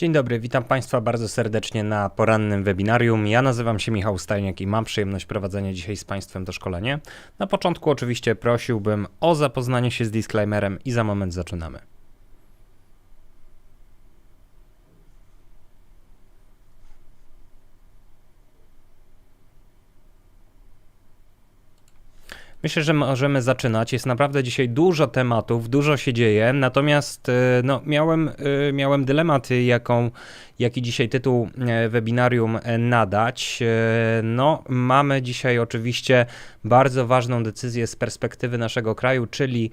Dzień dobry, witam Państwa bardzo serdecznie na porannym webinarium. Ja nazywam się Michał Stajniak i mam przyjemność prowadzenia dzisiaj z Państwem to szkolenie. Na początku oczywiście prosiłbym o zapoznanie się z disclaimerem i za moment zaczynamy. Myślę, że możemy zaczynać. Jest naprawdę dzisiaj dużo tematów, dużo się dzieje. Natomiast y, no, miałem, y, miałem dylemat, jaką, jaki dzisiaj tytuł e, webinarium e, nadać. E, No, mamy dzisiaj oczywiście bardzo ważną decyzję z perspektywy naszego kraju, czyli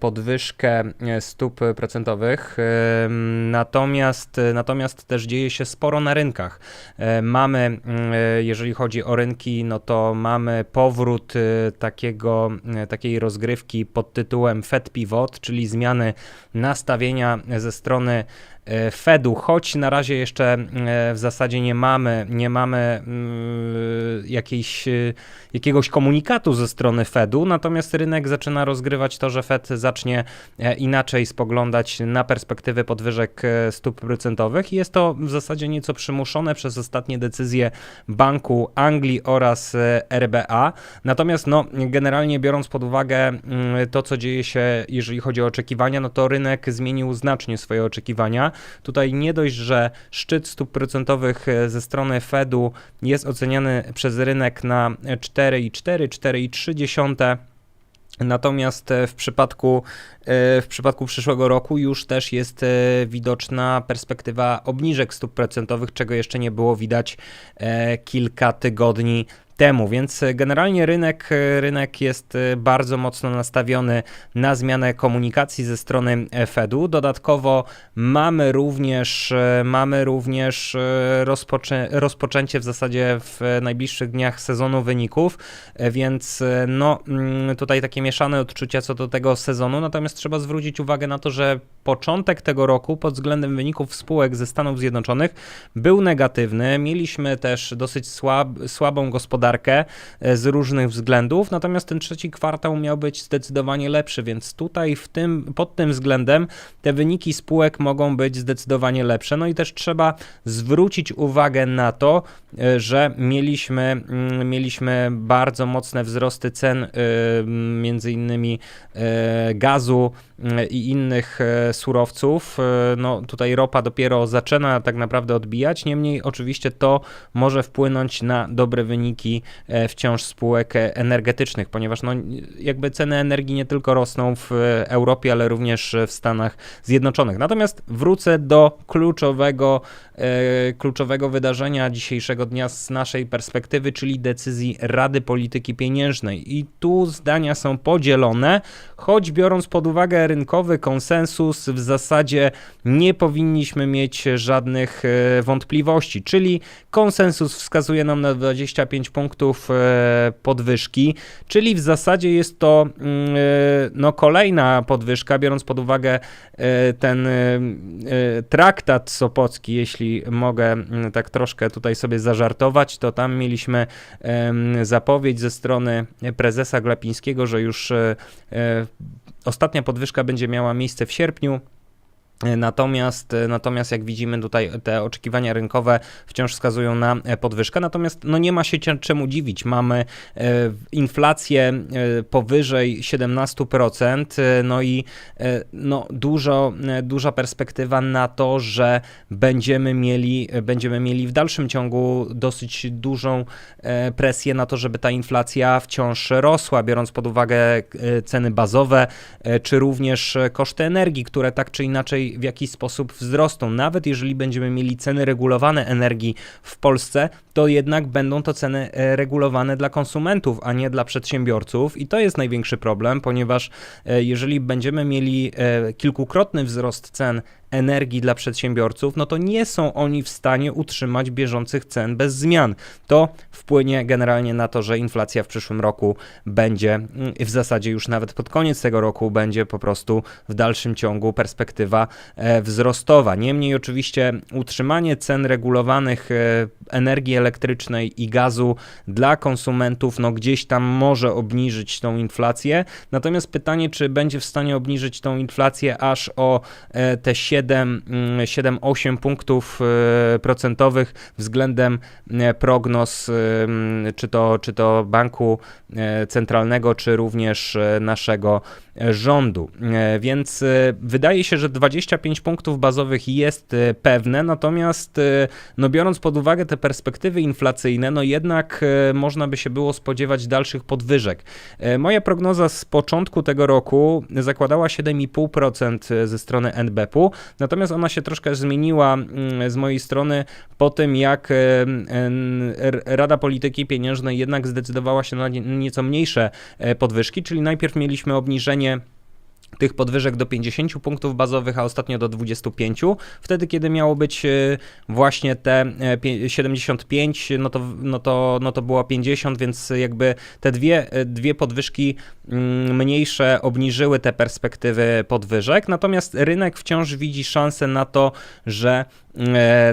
podwyżkę stóp procentowych. Natomiast, natomiast też dzieje się sporo na rynkach. Mamy, jeżeli chodzi o rynki, no to mamy powrót takiego, takiej rozgrywki pod tytułem Fed Pivot, czyli zmiany nastawienia ze strony Fedu, choć na razie jeszcze e, w zasadzie nie mamy, nie mamy mm, jakiejś, e, jakiegoś komunikatu ze strony Fedu, natomiast rynek zaczyna rozgrywać to, że Fed zacznie e, inaczej spoglądać na perspektywy podwyżek e, stóp procentowych i jest to w zasadzie nieco przymuszone przez ostatnie decyzje Banku Anglii oraz e, RBA. Natomiast no, generalnie biorąc pod uwagę mm, to, co dzieje się, jeżeli chodzi o oczekiwania, no to rynek zmienił znacznie swoje oczekiwania. Tutaj nie dość, że szczyt stóp procentowych e, ze strony Fedu jest oceniany przez rynek na 4,4, 4,3. Natomiast e, w przypadku, e, w przypadku przyszłego roku już też jest widoczna perspektywa obniżek stóp procentowych, czego jeszcze nie było widać kilka tygodni temu, więc generalnie rynek, rynek jest e, bardzo mocno nastawiony na zmianę komunikacji ze strony e, Fedu. Dodatkowo mamy również, e, mamy również e, rozpoczę, rozpoczęcie w zasadzie w najbliższych dniach sezonu wyników, więc no mm, tutaj takie mieszane odczucia co do tego sezonu, natomiast trzeba zwrócić uwagę na to, że początek tego roku pod względem wyników spółek ze Stanów Zjednoczonych był negatywny. Mieliśmy też dosyć słab, słabą gospodarkę e, z różnych względów, natomiast ten trzeci kwartał miał być zdecydowanie lepszy, więc tutaj w tym, pod tym względem te wyniki spółek mogą być zdecydowanie lepsze. No i też trzeba zwrócić uwagę na to, e, że mieliśmy, mm, mieliśmy bardzo mocne wzrosty cen, y, między innymi e, gazu i innych e, surowców. E, No tutaj ropa dopiero zaczyna tak naprawdę odbijać, niemniej oczywiście to może wpłynąć na dobre wyniki e, wciąż spółek energetycznych, ponieważ no jakby ceny energii nie tylko rosną w Europie, ale również w Stanach Zjednoczonych. Natomiast wrócę do kluczowego, e, kluczowego wydarzenia dzisiejszego dnia z naszej perspektywy, czyli decyzji Rady Polityki Pieniężnej. I tu zdania są podzielone, choć biorąc pod uwagę rynkowy konsensus, w zasadzie nie powinniśmy mieć żadnych e, wątpliwości, czyli konsensus wskazuje nam na 25 punktów e, podwyżki, czyli w zasadzie jest to mm, e, no, kolejna podwyżka, biorąc pod uwagę ten traktat sopocki, jeśli mogę mm, tak troszkę tutaj sobie zażartować, to tam mieliśmy zapowiedź ze strony prezesa Glapińskiego, że już ostatnia podwyżka będzie miała miejsce w sierpniu. Natomiast, natomiast jak widzimy tutaj te oczekiwania rynkowe wciąż wskazują na e, podwyżkę, natomiast no nie ma się czemu dziwić. Mamy e, inflację e, powyżej 17%, e, no i no dużo, duża perspektywa na to, że będziemy mieli, będziemy mieli w dalszym ciągu dosyć dużą presję na to, żeby ta inflacja wciąż rosła, biorąc pod uwagę ceny bazowe, czy również koszty energii, które tak czy inaczej w jakiś sposób wzrosną. Nawet jeżeli będziemy mieli ceny regulowane energii w Polsce, to jednak będą to ceny e, regulowane dla konsumentów, a nie dla przedsiębiorców. I to jest największy problem, ponieważ e, jeżeli będziemy mieli e, kilkukrotny wzrost cen energii dla przedsiębiorców, no to nie są oni w stanie utrzymać bieżących cen bez zmian. To wpłynie generalnie na to, że inflacja w przyszłym roku będzie, w zasadzie już nawet pod koniec tego roku, będzie po prostu w dalszym ciągu perspektywa e, wzrostowa. Niemniej oczywiście utrzymanie cen regulowanych e, energii elektrycznej i gazu dla konsumentów, no gdzieś tam może obniżyć tą inflację. Natomiast pytanie, czy będzie w stanie obniżyć tą inflację aż o e, te 7 7-8 punktów e, procentowych względem e, prognoz e, czy to, czy to banku centralnego, czy również naszego rządu. Więc wydaje się, że 25 punktów bazowych jest pewne, natomiast no biorąc pod uwagę te perspektywy inflacyjne, no jednak można by się było spodziewać dalszych podwyżek. Moja prognoza z początku tego roku zakładała 7,5% ze strony NBP-u, natomiast ona się troszkę zmieniła mm, z mojej strony po tym, jak Rada Polityki Pieniężnej jednak zdecydowała się na nie- nieco mniejsze e, podwyżki, czyli najpierw mieliśmy obniżenie tych podwyżek do 50 punktów bazowych, a ostatnio do 25. Wtedy, kiedy miało być e, właśnie te e, pie- 75, no to, no to, no to było 50, więc jakby te dwie, e, dwie podwyżki mm, mniejsze obniżyły te perspektywy podwyżek, natomiast rynek wciąż widzi szansę na to, że e,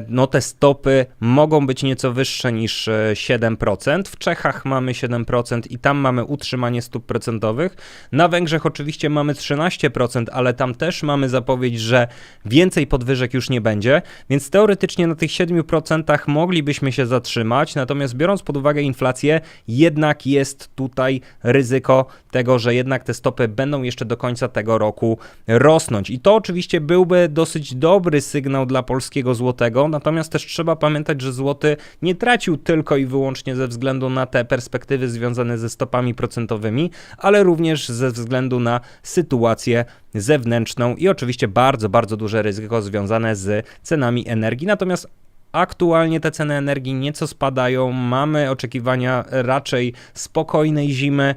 no te stopy mogą być nieco wyższe niż e, 7%. W Czechach mamy 7% i tam mamy utrzymanie stóp procentowych. Na Węgrzech oczywiście mamy 13%, ale tam też mamy zapowiedź, że więcej podwyżek już nie będzie, więc teoretycznie na tych 7% moglibyśmy się zatrzymać, natomiast biorąc pod uwagę inflację, jednak jest tutaj ryzyko tego, że jednak te stopy będą jeszcze do końca tego roku rosnąć. I to oczywiście byłby dosyć dobry sygnał dla polskiego złotego, natomiast też trzeba pamiętać, że złoty nie tracił tylko i wyłącznie ze względu na te perspektywy związane ze stopami procentowymi, ale również ze względu na sytuację zewnętrzną i oczywiście bardzo, bardzo duże ryzyko związane z cenami energii. Natomiast Aktualnie te ceny energii nieco spadają. Mamy oczekiwania raczej spokojnej zimy.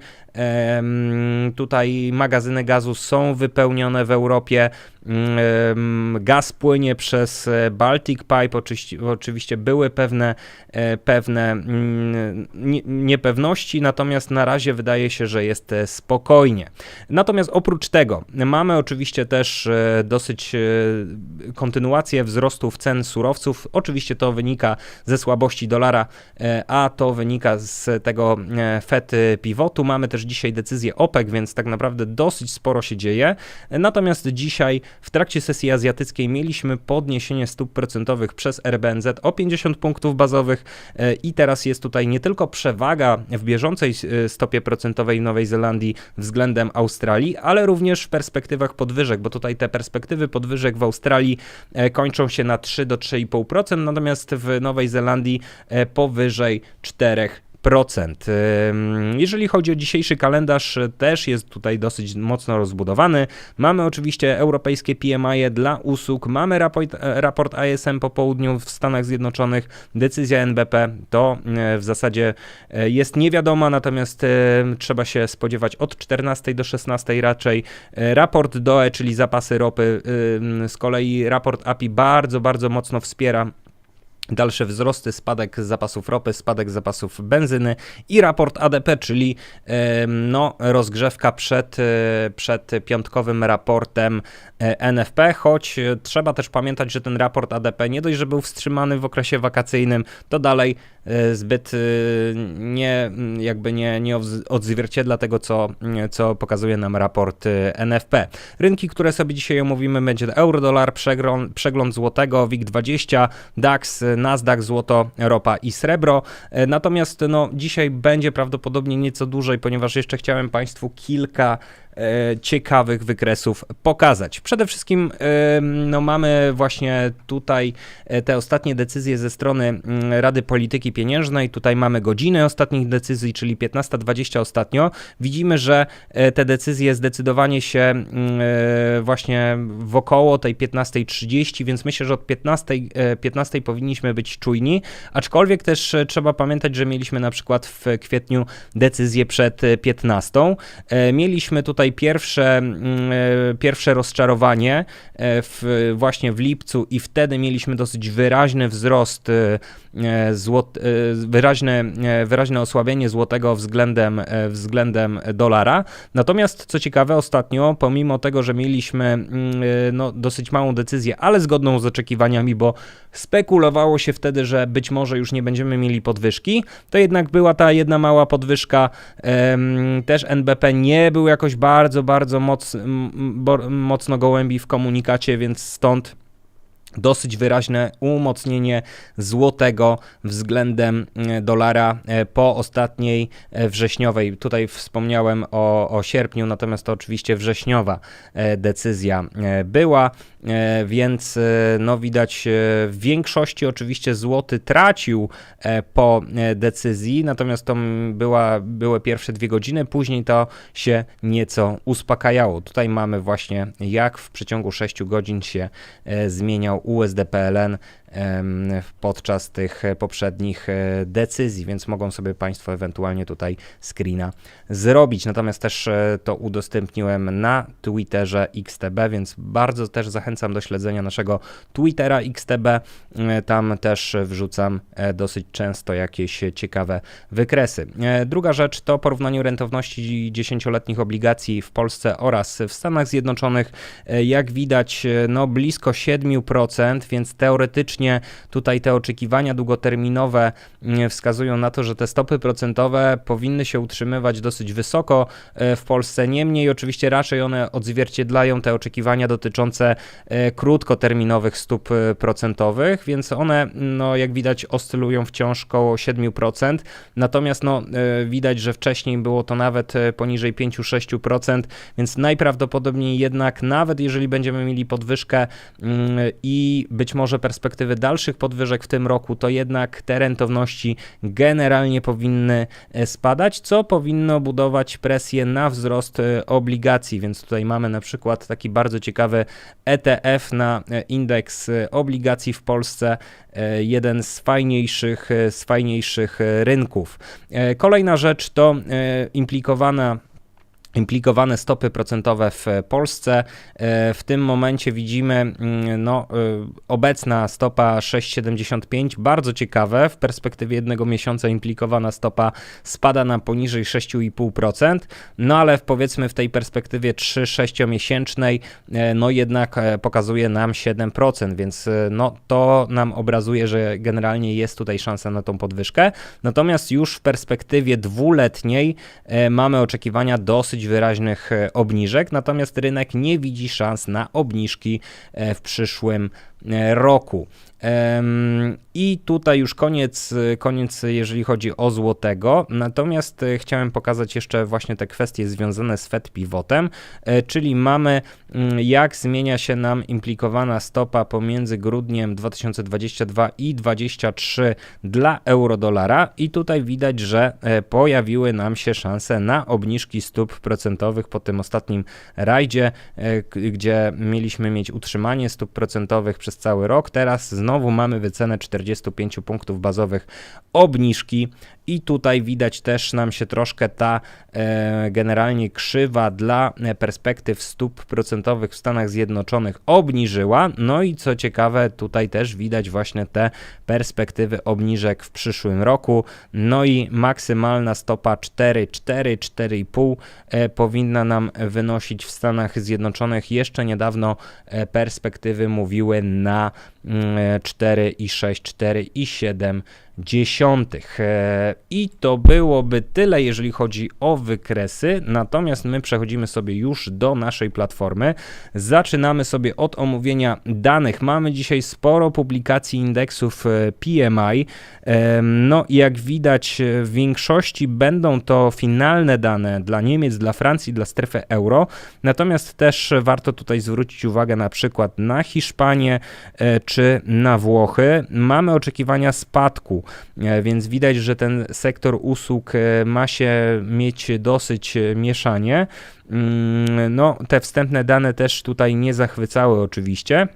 Tutaj magazyny gazu są wypełnione w Europie. Gaz płynie przez e, Baltic Pipe. Oczywiście, były pewne, e, pewne mm, nie- niepewności, natomiast na razie wydaje się, że jest e, spokojnie. Natomiast oprócz tego mamy oczywiście też dosyć kontynuację wzrostów cen surowców. Oczywiście to wynika ze słabości dolara, a to wynika z tego Fed pivotu. Mamy też dzisiaj decyzję OPEC, więc tak naprawdę dosyć sporo się dzieje. Natomiast dzisiaj w trakcie sesji azjatyckiej mieliśmy podniesienie stóp procentowych przez RBNZ o 50 punktów bazowych e, i teraz jest tutaj nie tylko przewaga w bieżącej e, stopie procentowej Nowej Zelandii względem Australii, ale również w perspektywach podwyżek, bo tutaj te perspektywy podwyżek w Australii e, kończą się na 3 do 3,5%, natomiast w Nowej Zelandii powyżej 4%. Jeżeli chodzi o dzisiejszy kalendarz, e, też jest tutaj dosyć mocno rozbudowany. Mamy oczywiście europejskie PMI dla usług, mamy raport, e, raport ISM po południu w Stanach Zjednoczonych, decyzja NBP to e, w zasadzie e, jest niewiadoma, natomiast e, trzeba się spodziewać od 14 do 16 raczej. E, Raport DOE, czyli zapasy ropy, z kolei raport API bardzo, bardzo mocno wspiera dalsze wzrosty, spadek zapasów ropy, spadek zapasów benzyny i raport ADP, czyli no, rozgrzewka przed, e, przed piątkowym raportem e, NFP, choć e, trzeba też pamiętać, że ten raport ADP nie dość, że był wstrzymany w okresie wakacyjnym, to dalej zbyt nie, jakby nie, nie odz- odzwierciedla tego, co, co pokazuje nam raport NFP. Rynki, które sobie dzisiaj omówimy, będzie euro-dolar, przegląd, przegląd złotego, WIG20, DAX, Nasdaq, złoto, ropa i srebro. E, Natomiast no, dzisiaj będzie prawdopodobnie nieco dłużej, ponieważ jeszcze chciałem Państwu kilka ciekawych wykresów pokazać. Przede wszystkim e, no, mamy właśnie tutaj e, te ostatnie decyzje ze strony mm, Rady Polityki Pieniężnej. Tutaj mamy godziny ostatnich decyzji, czyli 15.20 ostatnio. Widzimy, że e, te decyzje zdecydowanie się mm, e, właśnie wokoło tej 15.30, więc myślę, że od 15, e, 15 powinniśmy być czujni, aczkolwiek też e, trzeba pamiętać, że mieliśmy na przykład w kwietniu decyzję przed e, 15. E, Mieliśmy tutaj pierwsze, mm, e, pierwsze rozczarowanie e, w, właśnie w lipcu i wtedy mieliśmy dosyć wyraźny wzrost, e, złot, wyraźne, wyraźne osłabienie złotego względem, względem dolara. Natomiast co ciekawe, ostatnio, pomimo tego, że mieliśmy mm, no, dosyć małą decyzję, ale zgodną z oczekiwaniami, bo spekulowało się wtedy, że być może już nie będziemy mieli podwyżki, to jednak była ta jedna mała podwyżka. Też NBP nie był jakoś bardzo, bardzo moc, m, bo, mocno gołębi w komunikacie, więc stąd dosyć wyraźne umocnienie złotego względem e, dolara e, po ostatniej e, wrześniowej. Tutaj wspomniałem o, o sierpniu, natomiast to oczywiście wrześniowa decyzja była, więc no widać w większości oczywiście złoty tracił po decyzji, natomiast to była, były pierwsze dwie godziny, później to się nieco uspokajało. Tutaj mamy właśnie jak w przeciągu 6 godzin się zmieniał USD-PLN podczas tych poprzednich e, decyzji, więc mogą sobie Państwo ewentualnie tutaj screena zrobić. Natomiast też e, to udostępniłem na Twitterze XTB, więc bardzo też zachęcam do śledzenia naszego Twittera XTB. E, tam też wrzucam dosyć często jakieś ciekawe wykresy. Druga rzecz to porównanie rentowności 10-letnich obligacji w Polsce oraz w Stanach Zjednoczonych. Jak widać, no blisko 7%, więc teoretycznie tutaj te oczekiwania długoterminowe mm, wskazują na to, że te stopy procentowe powinny się utrzymywać dosyć wysoko e, w Polsce. Niemniej, oczywiście, raczej one odzwierciedlają te oczekiwania dotyczące e, krótkoterminowych stóp e, procentowych, więc one, no, jak widać, oscylują wciąż koło 7%. Natomiast, no, widać, że wcześniej było to nawet poniżej 5-6%, więc najprawdopodobniej jednak, nawet jeżeli będziemy mieli podwyżkę mm, i być może perspektywy dalszych podwyżek w tym roku, to jednak te rentowności generalnie powinny e, spadać, co powinno budować presję na wzrost e, obligacji. Więc tutaj mamy na przykład taki bardzo ciekawy ETF na e, indeks obligacji w Polsce, jeden z fajniejszych, z fajniejszych rynków. Kolejna rzecz to implikowana implikowane stopy procentowe w Polsce. E, w tym momencie widzimy mm, no, e, obecna stopa 6,75, bardzo ciekawe. W perspektywie jednego miesiąca implikowana stopa spada na poniżej 6,5%, no ale powiedzmy w tej perspektywie 3-6 miesięcznej, e, no jednak pokazuje nam 7%, więc no, to nam obrazuje, że generalnie jest tutaj szansa na tą podwyżkę. Natomiast już w perspektywie dwuletniej mamy oczekiwania dosyć wyraźnych e, obniżek, natomiast rynek nie widzi szans na obniżki e, w przyszłym roku. I tutaj już koniec, koniec, jeżeli chodzi o złotego. Natomiast e, chciałem pokazać jeszcze właśnie te kwestie związane z Fed Pivotem, e, czyli mamy mm, jak zmienia się nam implikowana stopa pomiędzy grudniem 2022 i 2023 dla euro-dolara i tutaj widać, że e, pojawiły nam się szanse na obniżki stóp procentowych po tym ostatnim rajdzie, gdzie mieliśmy mieć utrzymanie stóp procentowych przez cały rok. Teraz znowu mamy wycenę 45 punktów bazowych obniżki i tutaj widać też nam się troszkę ta e, generalnie krzywa dla e, perspektyw stóp procentowych w Stanach Zjednoczonych obniżyła. No i co ciekawe, tutaj też widać właśnie te perspektywy obniżek w przyszłym roku. No i maksymalna stopa 4, 4, 4,5 e, powinna nam wynosić w Stanach Zjednoczonych. Jeszcze niedawno e, perspektywy mówiły na 4,6, mm, 4,7 dziesiątych. E, I to byłoby tyle, jeżeli chodzi o wykresy. Natomiast my przechodzimy sobie już do naszej platformy. Zaczynamy sobie od omówienia danych. Mamy dzisiaj sporo publikacji indeksów e, PMI. E, no, jak widać, w większości będą to finalne dane dla Niemiec, dla Francji, dla strefy euro. Natomiast też warto tutaj zwrócić uwagę na przykład na Hiszpanię czy na Włochy. Mamy oczekiwania spadku E, więc widać, że ten sektor usług e, ma się mieć dosyć e, mieszanie. Mm, no, te wstępne dane też tutaj nie zachwycały oczywiście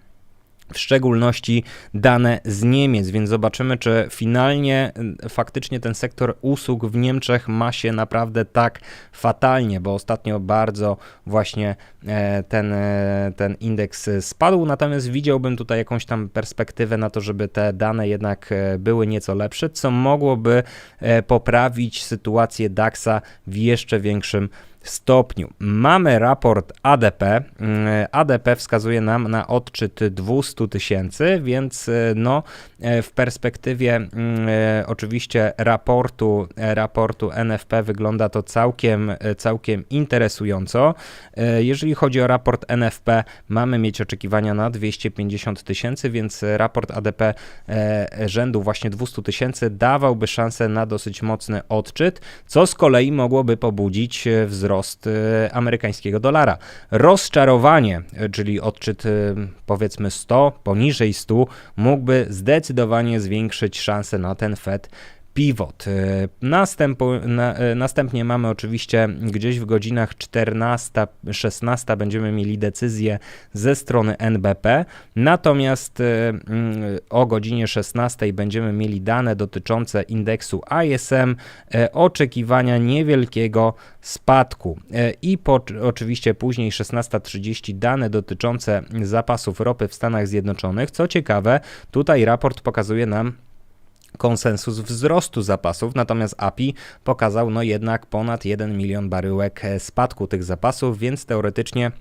w szczególności dane z Niemiec, więc zobaczymy, czy finalnie faktycznie ten sektor usług w Niemczech ma się naprawdę tak fatalnie, bo ostatnio bardzo właśnie e, ten, e, ten indeks spadł, natomiast widziałbym tutaj jakąś tam perspektywę na to, żeby te dane jednak e, były nieco lepsze, co mogłoby poprawić sytuację DAX-a w jeszcze większym stopniu. Mamy raport ADP. Mm, ADP wskazuje nam na odczyt 200 tysięcy, więc e, no, e, w perspektywie e, oczywiście raportu, raportu NFP wygląda to całkiem, całkiem interesująco. Jeżeli chodzi o raport NFP, mamy mieć oczekiwania na 250 tysięcy, więc raport ADP rzędu właśnie 200 tysięcy dawałby szansę na dosyć mocny odczyt, co z kolei mogłoby pobudzić wzrost amerykańskiego dolara. Rozczarowanie, czyli odczyt powiedzmy 100, poniżej 100, mógłby zdecydowanie zwiększyć szanse na ten Fed pivot. E, e, następnie mamy oczywiście gdzieś w godzinach 14-16 będziemy mieli decyzję ze strony NBP, natomiast e, mm, o godzinie 16 będziemy mieli dane dotyczące indeksu ISM, oczekiwania niewielkiego spadku i po, oczywiście później 16.30 dane dotyczące zapasów ropy w Stanach Zjednoczonych. Co ciekawe, tutaj raport pokazuje nam konsensus wzrostu zapasów, natomiast API pokazał no jednak ponad 1 milion baryłek spadku tych zapasów, więc teoretycznie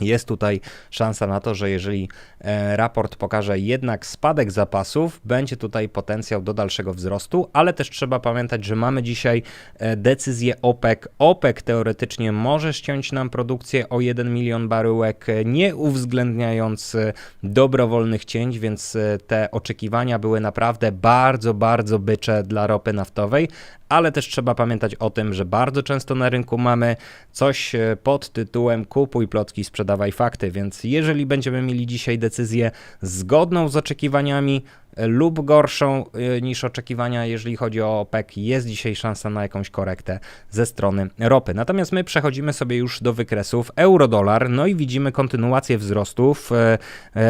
jest tutaj szansa na to, że jeżeli e, raport pokaże jednak spadek zapasów, będzie tutaj potencjał do dalszego wzrostu, ale też trzeba pamiętać, że mamy dzisiaj e, decyzję OPEC. OPEC teoretycznie może ściąć nam produkcję o 1 milion baryłek, e, nie uwzględniając dobrowolnych cięć, więc te oczekiwania były naprawdę bardzo, bardzo bycze dla ropy naftowej, ale też trzeba pamiętać o tym, że bardzo często na rynku mamy coś pod tytułem kupuj plotki, sprzedawaj fakty, więc jeżeli będziemy mieli dzisiaj decyzję zgodną z oczekiwaniami e, lub gorszą e, niż oczekiwania, jeżeli chodzi o OPEC, jest dzisiaj szansa na jakąś korektę ze strony ropy. Natomiast my przechodzimy sobie już do wykresów euro-dolar, no i widzimy kontynuację wzrostów,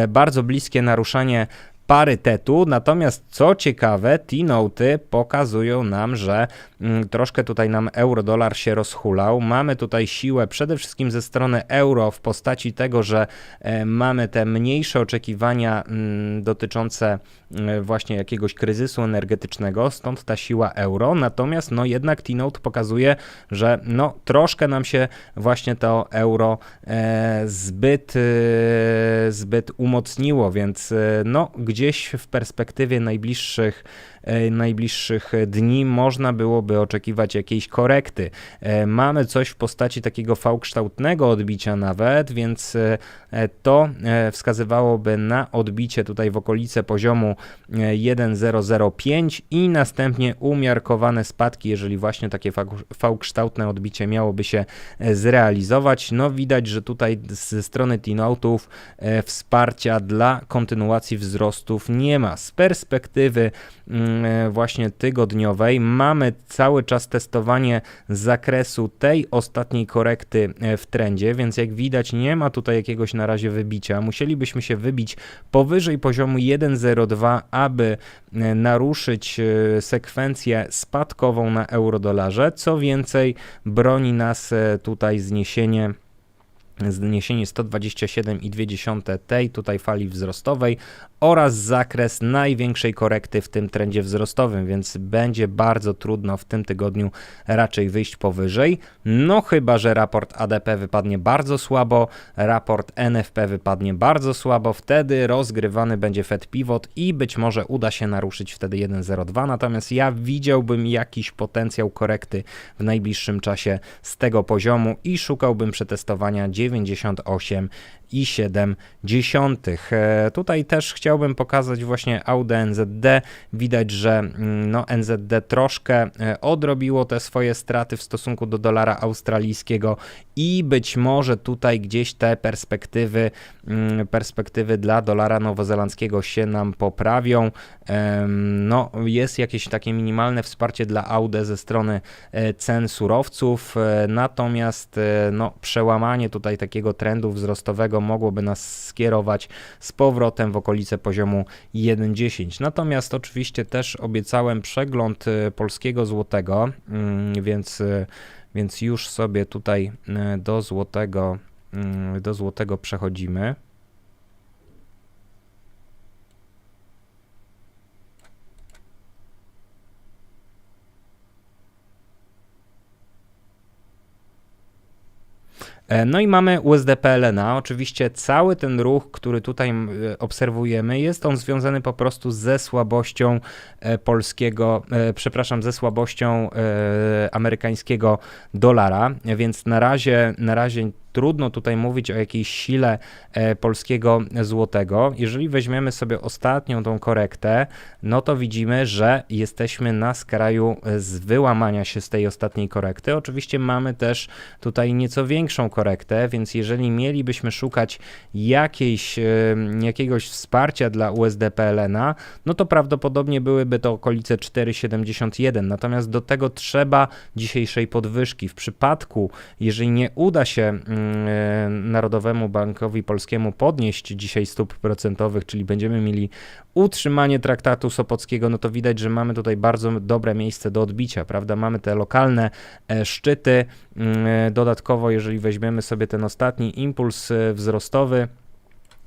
bardzo bliskie naruszenie parytetu. Natomiast co ciekawe, T-noty pokazują nam, że mm, troszkę tutaj nam euro-dolar się rozhulał. Mamy tutaj siłę przede wszystkim ze strony euro w postaci tego, że e, mamy te mniejsze oczekiwania mm, dotyczące mm, właśnie jakiegoś kryzysu energetycznego, stąd ta siła euro. Natomiast no jednak T-note pokazuje, że no troszkę nam się właśnie to euro e, zbyt, e, zbyt umocniło, więc no gdzie gdzieś w perspektywie najbliższych najbliższych dni można byłoby oczekiwać jakiejś korekty. E, mamy coś w postaci takiego V-kształtnego odbicia nawet, więc e, to wskazywałoby na odbicie tutaj w okolice poziomu 1005 i następnie umiarkowane spadki, jeżeli właśnie takie V-kształtne odbicie miałoby się zrealizować. No widać, że tutaj ze strony Tinoutów wsparcia dla kontynuacji wzrostów nie ma. Z perspektywy mm, E, właśnie tygodniowej mamy cały czas testowanie zakresu tej ostatniej korekty e, w trendzie, więc jak widać nie ma tutaj jakiegoś na razie wybicia. Musielibyśmy się wybić powyżej poziomu 1.02, aby e, naruszyć sekwencję spadkową na eurodolarze. Co więcej, broni nas tutaj zniesienie zniesienie 127,2 tej tutaj fali wzrostowej oraz zakres największej korekty w tym trendzie wzrostowym, więc będzie bardzo trudno w tym tygodniu raczej wyjść powyżej. No chyba, że raport ADP wypadnie bardzo słabo, raport NFP wypadnie bardzo słabo, wtedy rozgrywany będzie Fed Pivot i być może uda się naruszyć wtedy 1.02, natomiast ja widziałbym jakiś potencjał korekty w najbliższym czasie z tego poziomu i szukałbym przetestowania 98 i 7 dziesiątych. E, tutaj też chciałbym pokazać właśnie Audi NZD. Widać, że mm, no, NZD troszkę e, odrobiło te swoje straty w stosunku do dolara australijskiego i być może tutaj gdzieś te perspektywy, mm, perspektywy dla dolara nowozelandzkiego się nam poprawią. No, jest jakieś takie minimalne wsparcie dla Audi ze strony e, cen surowców, natomiast no, przełamanie tutaj takiego trendu wzrostowego mogłoby nas skierować z powrotem w okolice poziomu 1,10. Natomiast oczywiście też obiecałem przegląd y, polskiego złotego, mm, więc, y, więc już sobie tutaj y, do złotego, do złotego przechodzimy. No i mamy USD PLN. Oczywiście cały ten ruch, który tutaj e, obserwujemy, jest on związany po prostu ze słabością e, polskiego, e, przepraszam, ze słabością e, amerykańskiego dolara, więc na razie, na razie trudno tutaj mówić o jakiejś sile e, polskiego złotego. Jeżeli weźmiemy sobie ostatnią tą korektę, no to widzimy, że jesteśmy na skraju e, z wyłamania się z tej ostatniej korekty. Oczywiście mamy też tutaj nieco większą korektę, więc jeżeli mielibyśmy szukać jakiejś, e, jakiegoś wsparcia dla USD PLN-a, no to prawdopodobnie byłyby to okolice 4,71. Natomiast do tego trzeba dzisiejszej podwyżki. W przypadku, jeżeli nie uda się mm, Narodowemu Bankowi Polskiemu podnieść dzisiaj stóp procentowych, czyli będziemy mieli utrzymanie traktatu Sopockiego, no to widać, że mamy tutaj bardzo dobre miejsce do odbicia, prawda? Mamy te lokalne e, szczyty. Mm, e, Dodatkowo, jeżeli weźmiemy sobie ten ostatni impuls e, wzrostowy,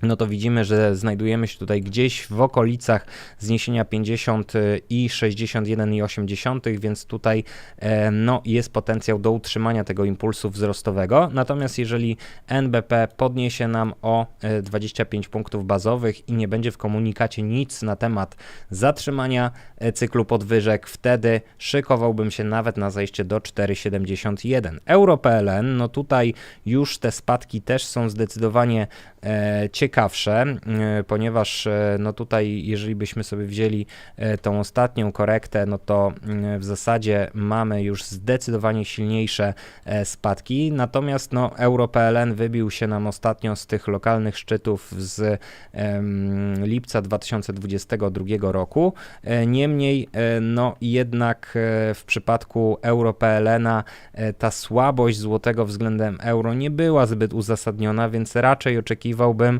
no to widzimy, że znajdujemy się tutaj gdzieś w okolicach zniesienia 50 i 61,8, więc tutaj e, no, jest potencjał do utrzymania tego impulsu wzrostowego. Natomiast jeżeli NBP podniesie nam o e, 25 punktów bazowych i nie będzie w komunikacie nic na temat zatrzymania e, cyklu podwyżek, wtedy szykowałbym się nawet na zejście do 4,71. Euro PLN, no tutaj już te spadki też są zdecydowanie e, ciekawsze, e, ponieważ e, no tutaj jeżeli byśmy sobie wzięli e, tą ostatnią korektę, no to w zasadzie mamy już zdecydowanie silniejsze spadki, natomiast no euro PLN wybił się nam ostatnio z tych lokalnych szczytów z lipca 2022 roku. Niemniej, no jednak w przypadku euro PLN-a e, ta słabość złotego względem euro nie była zbyt uzasadniona, więc raczej oczekiwałbym,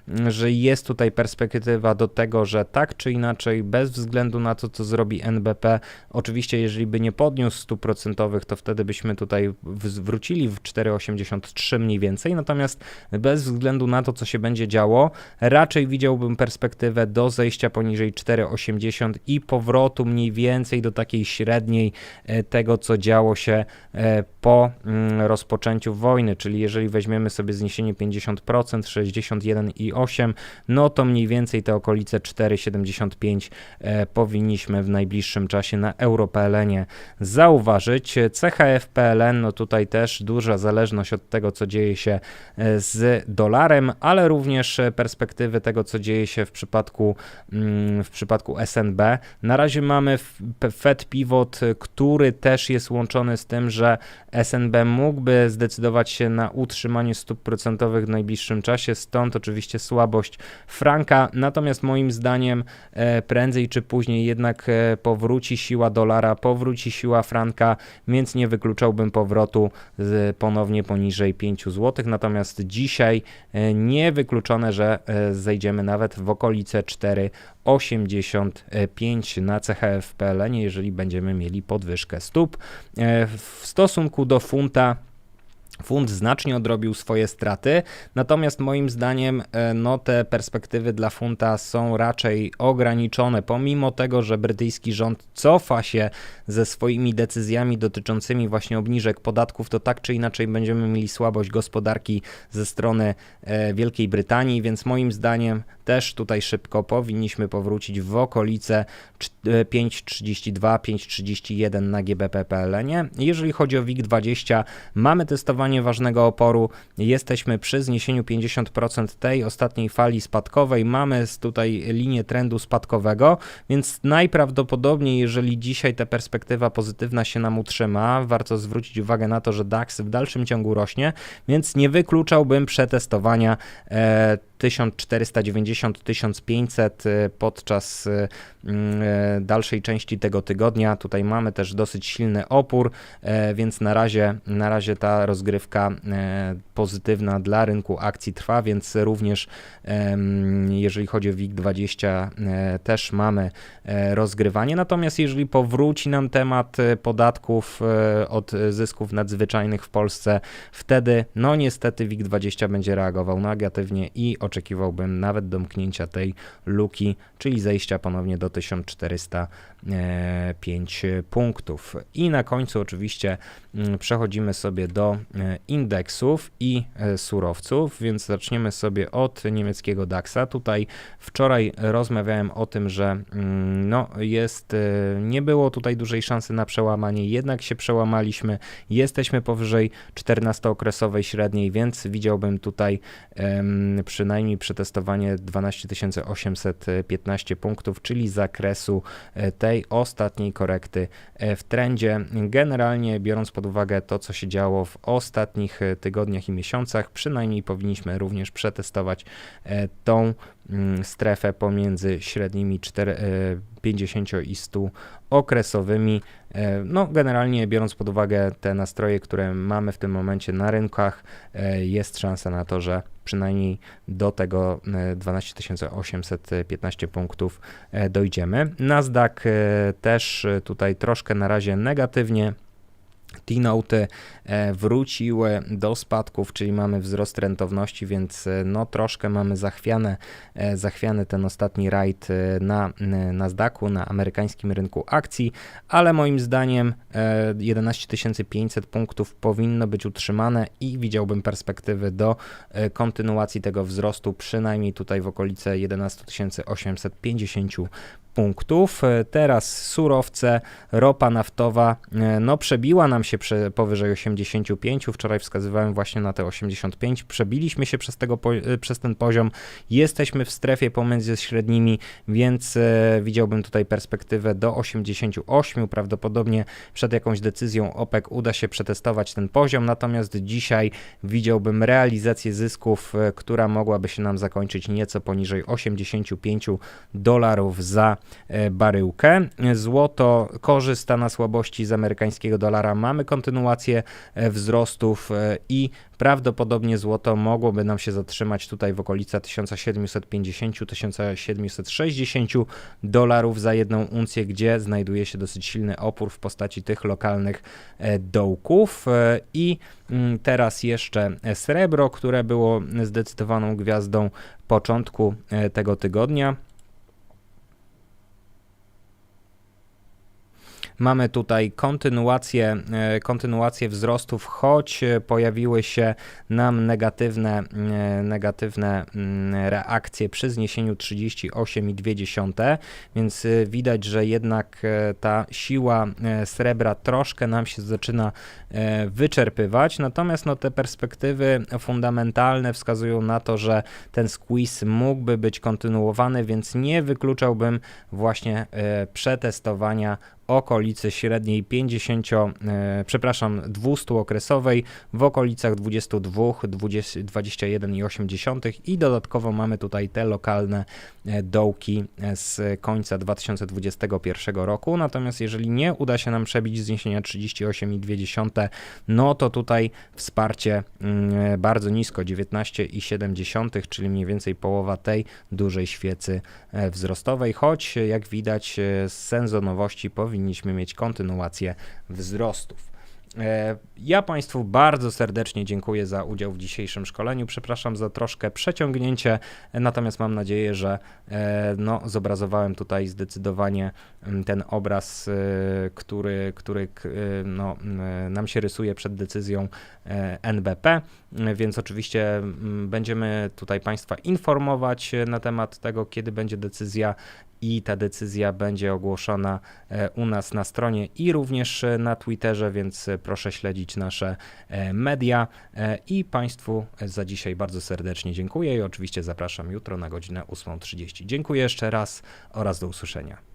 że jest tutaj perspektywa do tego, że tak czy inaczej, bez względu na to, co zrobi NBP, oczywiście jeżeli by nie podniósł stóp procentowych, to wtedy byśmy tutaj w- wrócili w 4,83 mniej więcej, natomiast bez względu na to, co się będzie działo, raczej widziałbym perspektywę do zejścia poniżej 4,80 i powrotu mniej więcej do takiej średniej e, tego, co działo się e, po mm, rozpoczęciu wojny, czyli jeżeli weźmiemy sobie zniesienie 50%, 61,8, no to mniej więcej te okolice 4,75 e, powinniśmy w najbliższym czasie na EuroPLN zauważyć. CHF PLN, no tutaj też duża zależność od tego, co dzieje się e, z dolarem, ale również perspektywy tego, co dzieje się w przypadku, mm, w przypadku SNB. Na razie mamy Fed Pivot, który też jest łączony z tym, że SNB mógłby zdecydować się na utrzymanie stóp procentowych w najbliższym czasie, stąd oczywiście słabość franka. Natomiast moim zdaniem e, prędzej czy później jednak e, powróci siła dolara, powróci siła franka, więc nie wykluczałbym powrotu ponownie poniżej 5 zł. Natomiast dzisiaj e, niewykluczone, że e, zejdziemy nawet w okolice 4,85 na CHF PLN, jeżeli będziemy mieli podwyżkę stóp. W stosunku do funta Funt znacznie odrobił swoje straty, natomiast moim zdaniem e, no, te perspektywy dla funta są raczej ograniczone, pomimo tego, że brytyjski rząd cofa się ze swoimi decyzjami dotyczącymi właśnie obniżek podatków, to tak czy inaczej będziemy mieli słabość gospodarki ze strony e, Wielkiej Brytanii, więc moim zdaniem też tutaj szybko powinniśmy powrócić w okolice cz- e, 5,32, 5,31 na GBP PLN. Jeżeli chodzi o WIG20, mamy testowanie ważnego oporu, jesteśmy przy zniesieniu 50% tej ostatniej fali spadkowej, mamy tutaj linię trendu spadkowego, więc najprawdopodobniej, jeżeli dzisiaj ta perspektywa pozytywna się nam utrzyma, warto zwrócić uwagę na to, że DAX w dalszym ciągu rośnie, więc nie wykluczałbym przetestowania e, 1490-1500 e, podczas e, dalszej części tego tygodnia. Tutaj mamy też dosyć silny opór, e, więc na razie, na razie ta rozgrywka e, pozytywna dla rynku akcji trwa, więc również jeżeli chodzi o WIG20 e, też mamy e, rozgrywanie. Natomiast jeżeli powróci nam temat e, podatków e, od zysków nadzwyczajnych w Polsce, wtedy no niestety WIG20 będzie reagował negatywnie i oczekiwałbym nawet domknięcia tej luki, czyli zejścia ponownie do 1405 punktów. I na końcu oczywiście mm, przechodzimy sobie do e, indeksów i e, surowców, więc zaczniemy sobie od niemieckiego DAXa. Tutaj wczoraj rozmawiałem o tym, że mm, no jest, e, nie było tutaj dużej szansy na przełamanie, jednak się przełamaliśmy, jesteśmy powyżej 14-okresowej średniej, więc widziałbym tutaj przynajmniej przetestowanie 12 815 punktów, czyli zakresu e, tej ostatniej korekty e, w trendzie. Generalnie biorąc pod uwagę to, co się działo w ostatnich e, tygodniach i miesiącach, przynajmniej powinniśmy również przetestować tą mm, strefę pomiędzy średnimi 4, e, 50 i 100 okresowymi. E, No, generalnie biorąc pod uwagę te nastroje, które mamy w tym momencie na rynkach, e, jest szansa na to, że przynajmniej do tego e, 12 815 punktów e, dojdziemy. Nasdaq e, też e, tutaj troszkę na razie negatywnie T-noty e, wróciły do spadków, czyli mamy wzrost rentowności, więc e, no troszkę mamy zachwiane, e, zachwiany ten ostatni rajd na Nasdaqu, na amerykańskim rynku akcji, ale moim zdaniem e, 11 500 punktów powinno być utrzymane i widziałbym perspektywy do kontynuacji tego wzrostu, przynajmniej tutaj w okolice 11 850 punktów. Teraz surowce, ropa naftowa, no przebiła nam się powyżej 85, wczoraj wskazywałem właśnie na te 85, przebiliśmy się przez, tego, e, przez ten poziom, jesteśmy w strefie pomiędzy średnimi, więc e, widziałbym tutaj perspektywę do 88, prawdopodobnie przed jakąś decyzją OPEC uda się przetestować ten poziom, natomiast dzisiaj widziałbym realizację zysków, e, która mogłaby się nam zakończyć nieco poniżej 85 dolarów za baryłkę. Złoto korzysta na słabości z amerykańskiego dolara. Mamy kontynuację e, wzrostów e, i prawdopodobnie złoto mogłoby nam się zatrzymać tutaj w okolicach 1750-1760 dolarów za jedną uncję, gdzie znajduje się dosyć silny opór w postaci tych lokalnych e, dołków. I mm, teraz jeszcze srebro, które było zdecydowaną gwiazdą początku tego tygodnia. Mamy tutaj kontynuację, e, kontynuację wzrostów, choć e, pojawiły się nam negatywne, e, negatywne mm, reakcje przy zniesieniu 38,2, więc widać, że jednak ta siła srebra troszkę nam się zaczyna wyczerpywać, natomiast no, te perspektywy fundamentalne wskazują na to, że ten squeeze mógłby być kontynuowany, więc nie wykluczałbym właśnie przetestowania okolicy średniej 50, e, przepraszam, 200 okresowej w okolicach 22, 20, 21,8 i dodatkowo mamy tutaj te lokalne e, dołki e, z końca 2021 roku. Natomiast jeżeli nie uda się nam przebić zniesienia 38,2, no to tutaj wsparcie mm, bardzo nisko 19,7, czyli mniej więcej połowa tej dużej świecy wzrostowej, choć jak widać z sezonowości powinniśmy mieć kontynuację wzrostów. E, Ja Państwu bardzo serdecznie dziękuję za udział w dzisiejszym szkoleniu. Przepraszam za troszkę przeciągnięcie, natomiast mam nadzieję, że e, no, zobrazowałem tutaj zdecydowanie mm, ten obraz, e, który, który no, nam się rysuje przed decyzją NBP, więc oczywiście mm, będziemy tutaj Państwa informować na temat tego, kiedy będzie decyzja i ta decyzja będzie ogłoszona u nas na stronie i również na Twitterze, więc Proszę śledzić nasze e, media e, i Państwu za dzisiaj bardzo serdecznie dziękuję i oczywiście zapraszam jutro na godzinę 8.30. Dziękuję jeszcze raz oraz do usłyszenia.